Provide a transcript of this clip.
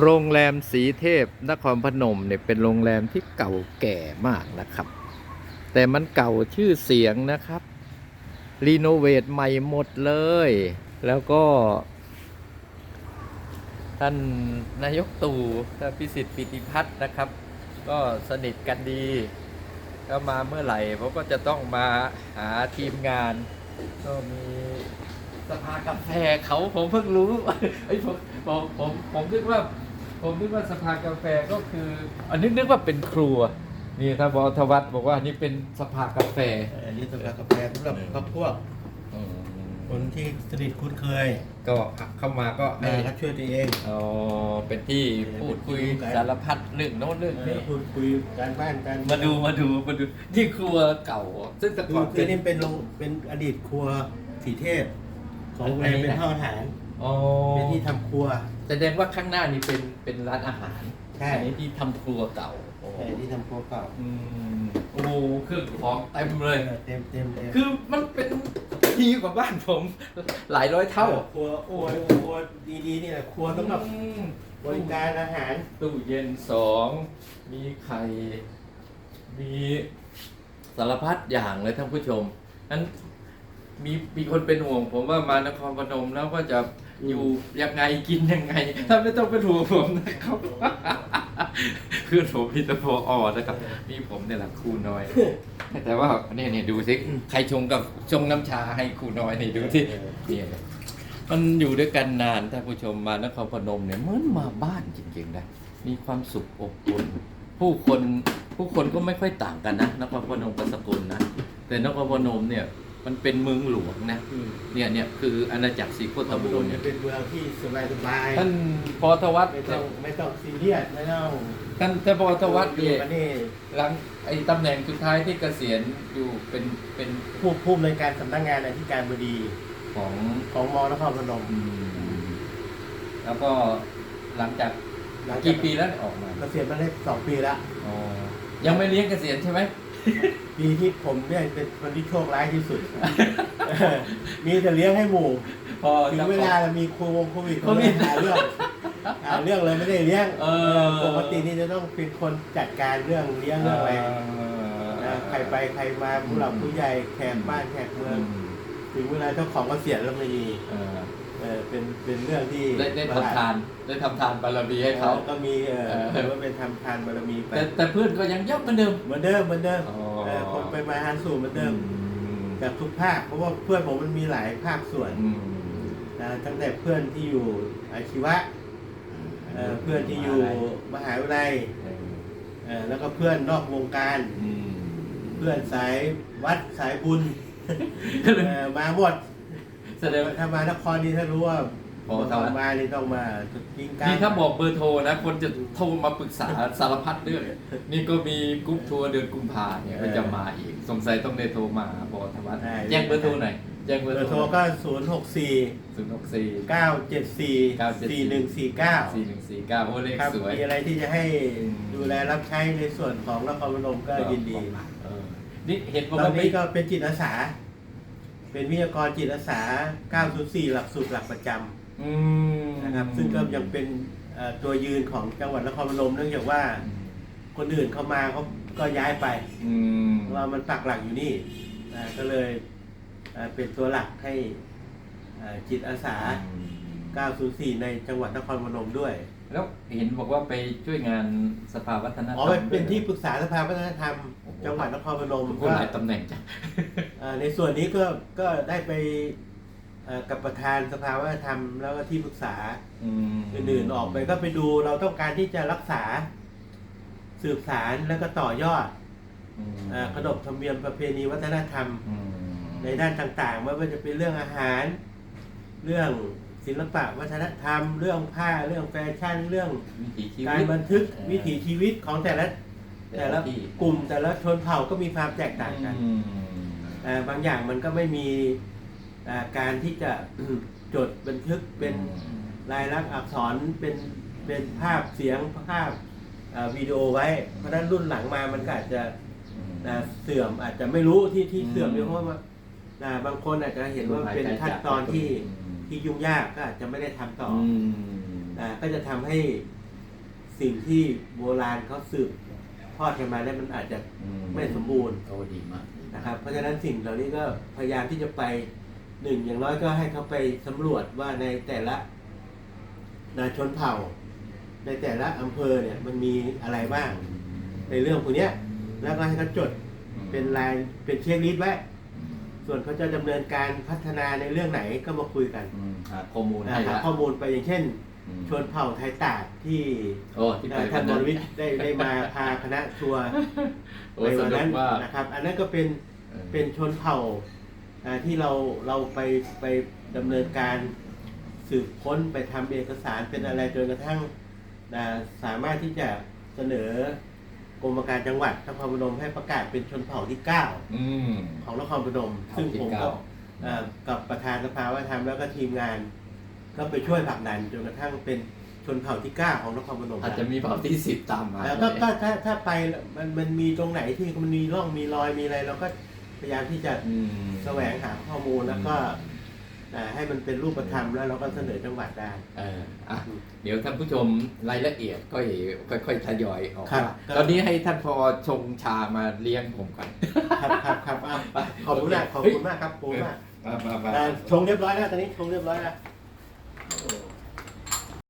โรงแรมสีเทพนครพนมเนี่ยเป็นโรงแรมที่เก่าแก่มากนะครับ แต่มันเก่าชื่อเสียงนะครับรีโนเวทใหม่หมดเลย แล้วก็ ท่านนายกตู่ท่านพิสิทธิ์ปิติพัฒน์นะครับ ก็สนิทกันดี ก็มาเมื่อไหร่ผมก็จะต้องมาหาทีมงาน ก็มีสภากาแฟเขาผมเพิ่งรู้ไอ้ผมผมผมผมนึกว่า ผมนึกว่าสภากาแฟก็คืออันนี้นึกว่าเป็นครัวนี่ท่านบอทวัฒน์บอกว่านี่เป็นสภากาแฟอันนี้สำหรับกาแฟสำหรับพักพวกอืมคนที่สนิทคุ้นเคย ก็เข้ามาก็ให้ให้เขาช่วยตัวเองอ๋อเป็นที่พูดคุยสารพัดเรื่องโน้นเรื่องเอนี้อพูดคุยการบ้านการมาดูมาดูมาดูนี่ครัวเก่า ซึ่งแต่คืก่ออนคืเป็อนนี่เป็นโรงเป็นอดีตครัวสีเทพของโรงแรมเป็นท่าอาหาร อ๋อเป็นที่ทำครัว แสดงว่าข้างหน้านี่เป็นเป็นร้านอาหารใช่ อันนี้ที่ทำครัวเก่าโอ้ใช่ที่ทำครัวเก่าอืมโอ้โหเครื่องของเต็มเลย เออเต็มเต็มเต็มคือมันเป็นดีกว่าบ้านผม หลายร้อยเท่าครัวครัวครัวดีๆนี่แหละครัวสำหรับอืมบริการอาหาร ตู้เย็นสองมีไข่ มีสารพัดอย่างเลยท่านผู้ชมนั้นมีมีคนเป็นห่วง ผมว่ามานครพนมแล้วก็จะ อยู่ยังไงกินยังไงท่านไม่ต้องเป็นห่วงผมนะครับ คือผมพี่ตะโพออนะครับ มีผมเนี่ยแหละครูน้อย แต่ว่าเนี่ยเนี่ยดูสิใครชงกับชงน้ำชาให้ครูน้อยนี่ดูสิเนี่ยมันอยู่ด้วยกันนานท่านผู้ชมมานครพนมเนี่ยเหมือนมาบ้านจริงๆนะมีความสุขอบอุ่นผู้คนผู้คนก็ไม่ค่อยต่างกันนะนครพนมกับสกลนะแต่นครพนมเนี่ย มันเป็นเมืองหลวงนะอืมเนี่ยเนี่ยคืออาณาจักรศรีโคตตำบบูลเนี่ยเป็นเมืองที่สบายสบายท่านปอทวัฒน์ไม่ต้องไม่ต้องซีเรียสไม่ต้องท่านท่านปอทวัฒน์อยู่เนี่ยกันนี่หลังไอ้ตำแหน่งสุดท้ายที่เกษียณอยู่เป็นเป็นผู้ผู้อำนวยการสำนักงานอธิการบดีของของมอนครพนมอืมแล้วก็หลังจากหลังจากกี่ปีแล้วเนี่ยออกมาเกษียณมาได้สองปีแล้วอ๋อยังไม่เลี้ยงเกษียณใช่ไหม ปีที่ผมเนี่ยเป็นคนที่โชคร้ายที่สุด มีแต่เลี้ยงให้หมู่พอถึงจะเวลาเรามีโควงโควิดโคเขาวิไม่ดหาเรื่องหาเรื่องเลยไม่ได้เลี้ยงเออปกตินี่จะต้องเป็นคนจัดการเรื่องเลี้ยงเรื่องอะไรนะใครไปใครมาผู้หลักผู้ใหญ่แขกบ้านแขกเมือืองมถึงเวลาเจ้าของเกษียณแล้วไม่มี เออเออเป็นเป็นเรื่องที่ได้ได้ประหลดทำทานได้ทำทานบารมีให้เขา ก็มีเออเออถือว่าเป็นทำทานบารมีไปแต่แต่เพื่อนก็ยังเยอะเหมือนเดิม เหมือนเดิมเหมือนเดิมอ๋อ เออคนไปมาหาสู่เหมือนเดิมอืมกับทุกภาคเพราะว่าเพื่อนผมมันมีหลายภาคส่วนอืมนะตั้งแต่เพื่อนที่อยู่อาชีวะเอ่อเพื่อนที่อยู่มหาวิทยาลัยเอ่อแล้วก็เพื่อนนอกวงการ อืมเพื่อนสายวัดสายบุญเอ่อมาหมด แสดงว่าถ้ามานครนี่ถ้ารู้ว่าโอ้ทำไมมานี่ต้องมากิงกลางนี่ถ้าบอกเบอร์โทรนะ คนจะโทรมาปรึกษา สารพัดเรื่องนี่ก็มีกรุ๊ปทัวร์เดือนกุมภาเนี่ยก็จะมาอีก สงสัยต้องได้โทรมาบอธวัฒน์แจ้งเบอร์โทรหน่อยแจ้งเบเบออร์ร์โทโทรรก็ศูนย์หกสี่ศูนย์หกสี่เก้าเจ็ดสี่สี่หนึ่งสี่เก้าสี่หนึ่งสี่เก้าโอ้เลขครับสวย มีอะไรที่จะให้ดูแลรับใช้ในส่วนของนครพนมก็ยินดี เออนี่เห็นตว่าอมันนนี้ก็เป็นจิตอาสา เป็นวิทยากรจิตอาสา 904 หลักสูตรหลักประจอืมำนะครับ ซึ่งก็ยังเป็นเอ่อตัวยืนของจังหวัดนครพนมเนื่องจากว่า คนอื่นเข้ามาเขาก็ย้ายไป อืมเรามันปักหลักอยู่นี่อ่าก็เลยเอ่อเป็นตัวหลักให้เอ่อจิตอาสา 904 ในจังหวัดนครพนมด้วย แล้วเห็นบอกว่าไปช่วยงานสภาวัฒนธรรมอ๋อเป็นเป็นที่ปด้วยรึกษาสภาวัฒนธรรมโอ้โหจังหวัดนครพนมคนหลายตำแหน่งจ้ะอ่าในส่วนนี้ก็ก็ได้ไปเอ่อกับประธานสภาวัฒนธรรม แล้วก็ที่ปรึกษาอืมอื่นๆออกไปก็ไปดูเราต้องการที่จะรักษาสืบสารแล้วก็ต่อยอดอืมเออขนบธรรมเนียมประเพณีวัฒนธรรมอืมในด้านต่างๆไม่ว่าจะเป็นเรื่องอาหาร เรื่อง ศิลปะวัฒนธรรม เรื่องผ้าเรื่องแฟชั่นเรื่องวิถีชีวิตการบันทึกวิถีชีวิตของแต่ละแต่ละที่กลุ่มแต่ละชนเผ่าก็มีความแตกต่างกันอืมเอ่อบางอย่างมันก็ไม่มีอ่าการที่จะ จดบันทึกเป็นลายลักษณ์อักษรเป็นเป็นภาพเสียงภาพอ่าวิดีโอไว้ เพราะฉะนั้นรุ่นหลังมามันก็อาจจะอ่าเสื่อมอาจจะไม่รู้ที่ที่อืมเสื่อมเนี่ยเพราะว่าอ่าบางคนอาจจะเห็นว่าเป็นขั้นตอนที่ ที่ยุ่งยากก็อาจจะไม่ได้ทำต่อออืมอ่าก็จะทำให้สิ่งที่โบราณเขาสืบทอดกันมาได้มันอาจจะอืไม่สมบูรณ์โอ้ดีมากนะครับ เพราะฉะนั้นสิ่งเหล่านี้ก็พยายามที่จะไปหนึ่งอย่างน้อยก็ให้เขาไปสำรวจว่าในแต่ละนาชนเผ่า ในแต่ละอำเภอเนี่ยมันมีอะไรบ้าง ในเรื่องพวกเนี้ยแล้วก็ให้เขาจดเป็นลายเป็นเช็คลิสต์ไว้ ส่วนเขาจะดำเนินการพัฒนาในเรื่องไหนก็มาคุยกันอืมหาข้อมูลอ่าให้หาละข้อมูลไปอย่างเช่น อืมชนเผ่าไทยตาดที่โอ้ที่ไปท่านบวัรวิทย์ได้ได้มาพาคณะทัวร์โอ้ในสวันนุนั้กนมากนะครับ อันนั้นก็เป็น ออ เป็นชนเผ่าอ่าที่เราเราไปไปดำเนินการสืบค้นไปทำเอกสารเป็นอะไรจนกระทั่งอ่าสามารถที่จะเสนอ กรมการจังหวัดนครพนมให้ประกาศเป็นชนเผ่าที่ 9 อืม ของนครพนม เผ่าซึ่งที่ผมเก้าก็เอ่อกับประธานสภาวัฒนธรรมแล้วก็ทีมงาน ก็ไปช่วยผลักดันจนกระทั่งเป็นชนเผ่าที่ 9 ของนครพนมอาจจะมีเผ่าที่สิบตามมาแล้วก็ก็ถ้าถ้าไปมันมันมีตรงไหนที่มันมีร่องมีรอยมีอะไรเราก็พยายามที่จะอืม แสวงหาข้อมูลแล้วก็อ่า ให้มันเป็นรูปธรรมแล้วเราก็เสนอจังหวัดได้เอออะเดี๋ยวท่านผู้ชมรายละเอียดก็ค่อยๆทยอยออกครับมาตอนนี้ให้ท่านพอชงชามาเลี้ยงผมก่อนครับครับครับอะขอบคุณมากขอบคุณมากครับขอบคุณมากมามามาอ่าชงเรียบร้อยแล้วตอนนี้ชงเรียบร้อยแล้ว